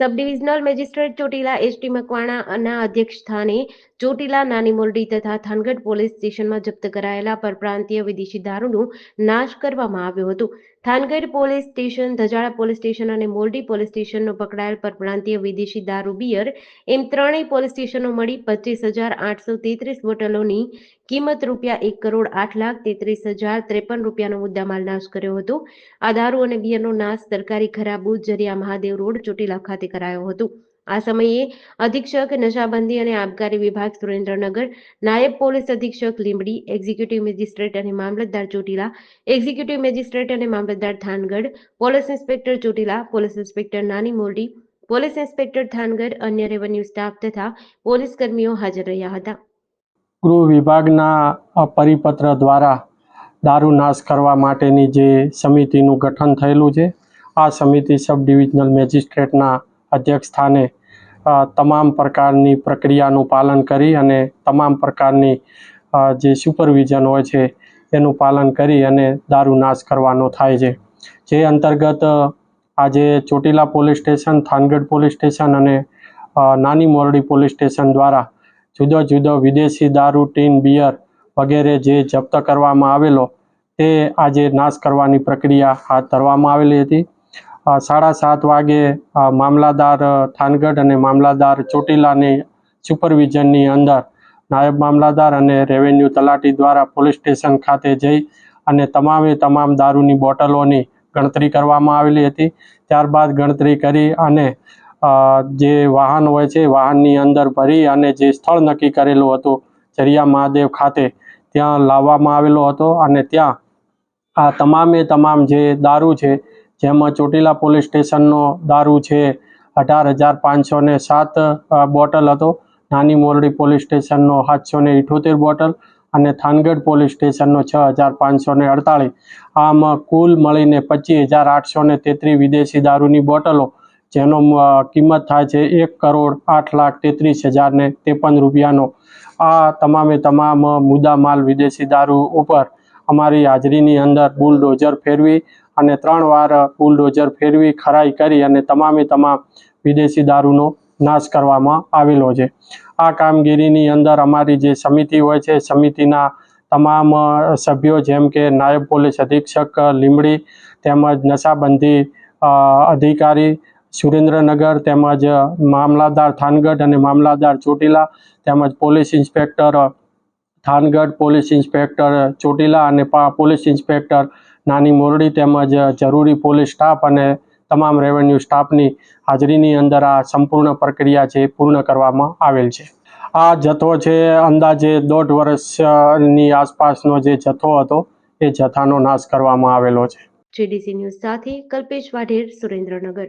Sub divisional magistrate Chotila S T મકવાણાના અધ્યક્ષ સ્થાને ચોટીલા નાની મોરડી તથા થાનગઢ પોલીસ સ્ટેશનમાં જપ્ત કરાયેલા પરપ્રાંતીય વિદેશી દારૂનો નાશ કરવામાં આવ્યો હતો. Thangadh police station Dhajala police station અને મોરડી પોલીસ સ્ટેશનનો પકડાયેલ પરપ્રાંતીય વિદેશી દારૂ બિયર એમ ત્રણેય પોલીસ સ્ટેશનો મળી પચીસ હજાર આઠસો તેત્રીસ બોટલોની કિંમત રૂપિયા એક કરોડ આઠ લાખ તેત્રીસ હજાર ત્રેપન રૂપિયાનો મુદ્દામાલ નાશ કર્યો હતો. આ દારૂ અને બિયરનો નાશ સરકારી ખરાબુ જરિયા મહાદેવ રોડ ચોટીલા ખાતે કરાયો હતો. આ સમયે અધિક્ષક, નશાબંધી અને આબકારી વિભાગ સુરેન્દ્રનગર, નાયબ પોલીસ અધિક્ષક લીંબડી, એક્ઝિક્યુટિવ મેજિસ્ટ્રેટ અને મામલતદાર ચોટીલા, એક્ઝિક્યુટિવ મેજિસ્ટ્રેટ અને મામલતદાર Thangadh, police inspector Chotila, police inspector Nani Mordi, police inspector Thangadh, અન્ય રેવન્યુ સ્ટાફ તથા પોલીસ કર્મીઓ હાજર રહ્યા હતા. ગૃહ વિભાગના પરિપત્ર દ્વારા દારૂ નાશ કરવા માટેની જે સમિતિનું ગઠન થયેલું છે, આ સમિતિ સબ ડિવિઝનલ મેજિસ્ટ્રેટના અધ્યક્ષ સ્થાને તમામ પ્રકારની પ્રક્રિયાનું પાલન કરી અને તમામ પ્રકારની જે સુપરવિઝન હોય છે, એનું પાલન કરી અને દારૂ નાશ કરવાનો થાય છે. જે અંતર્ગત આજે Chotila police station, Thangadh police station અને નાની મોરડી પોલીસ સ્ટેશન દ્વારા જુદો જુદો વિદેશી દારૂ, ટીન, બિયર વગેરે જે જપ્ત કરવામાં આવેલો, તે આજે નાશ કરવાની પ્રક્રિયા હાથ ધરવામાં આવેલી હતી. સાડા સાત વાગે મામલાદાર થાનગઢ અને મામલાદાર ચોટીલાની સુપરવિઝનની અંદર નાયબ મામલાદાર અને રેવન્યુ તલાટી દ્વારા પોલીસ સ્ટેશન ખાતે જઈ અને તમામે તમામ દારૂની બોટલોની ગણતરી કરવામાં આવેલી હતી. ત્યારબાદ ગણતરી કરી અને જે વાહન હોય છે વાહનની અંદર ભરી અને જે સ્થળ નક્કી કરેલું હતું, જરિયા મહાદેવ ખાતે ત્યાં લાવવામાં આવેલો હતો અને ત્યાં આ તમામે તમામ જે દારૂ છે જેમાં ચોટીલા પોલીસ સ્ટેશનનો દારૂ છે. અઢાર હજાર પાંચસો ને સાત બોટલ હતો. નાની મોરડી પોલીસ સ્ટેશનનો સાતસો ને ઇઠોતેર બોટલ અને થાનગઢ પોલીસ સ્ટેશનનો છ હજાર પાંચસો ને અડતાળીસ. આમ કુલ મળીને પચીસ હજાર આઠસો ને તેત્રીસ વિદેશી દારૂની બોટલો, જેનો કિંમત થાય છે એક કરોડ આઠ લાખ તેત્રીસ હજાર ને ત્રેપન રૂપિયાનો. આ તમામે તમામ મુદ્દામાલ વિદેશી દારૂ ઉપર અમારી હાજરીની અંદર બુલડોઝર ફેરવી અને ત્રણ વાર બુલડોઝર ફેરવી, ખરાઈ કરી અને તમામે તમામ વિદેશી દારૂનો નાશ કરવામાં આવેલો છે. આ કામગીરીની અંદર અમારી જે સમિતિ હોય છે, સમિતિના તમામ સભ્યો જેમ કે નાયબ પોલીસ અધિક્ષક લીમડી તેમજ નશાબંધી અધિકારી સુરેન્દ્રનગર તેમજ મામલાદાર થાનગઢ અને મામલાદાર ચોટીલા તેમજ police inspector Thangadh, police inspector Chotila અને પોલીસ ઇન્સ્પેક્ટર નાની મોરડી તેમજ જરૂરી પોલીસ સ્ટાફ અને તમામ રેવન્યુ સ્ટાફની હાજરીની અંદર આ સંપૂર્ણ પ્રક્રિયા છે પૂર્ણ કરવામાં આવેલ છે. આ જથ્થો છે અંદાજે દોઢ વર્ષની આસપાસનો જે જથ્થો હતો એ જથ્થાનો નાશ કરવામાં આવેલો છે. જીડીસી ન્યૂઝ સાથે કલ્પેશ વાઢેર સુરેન્દ્રનગર.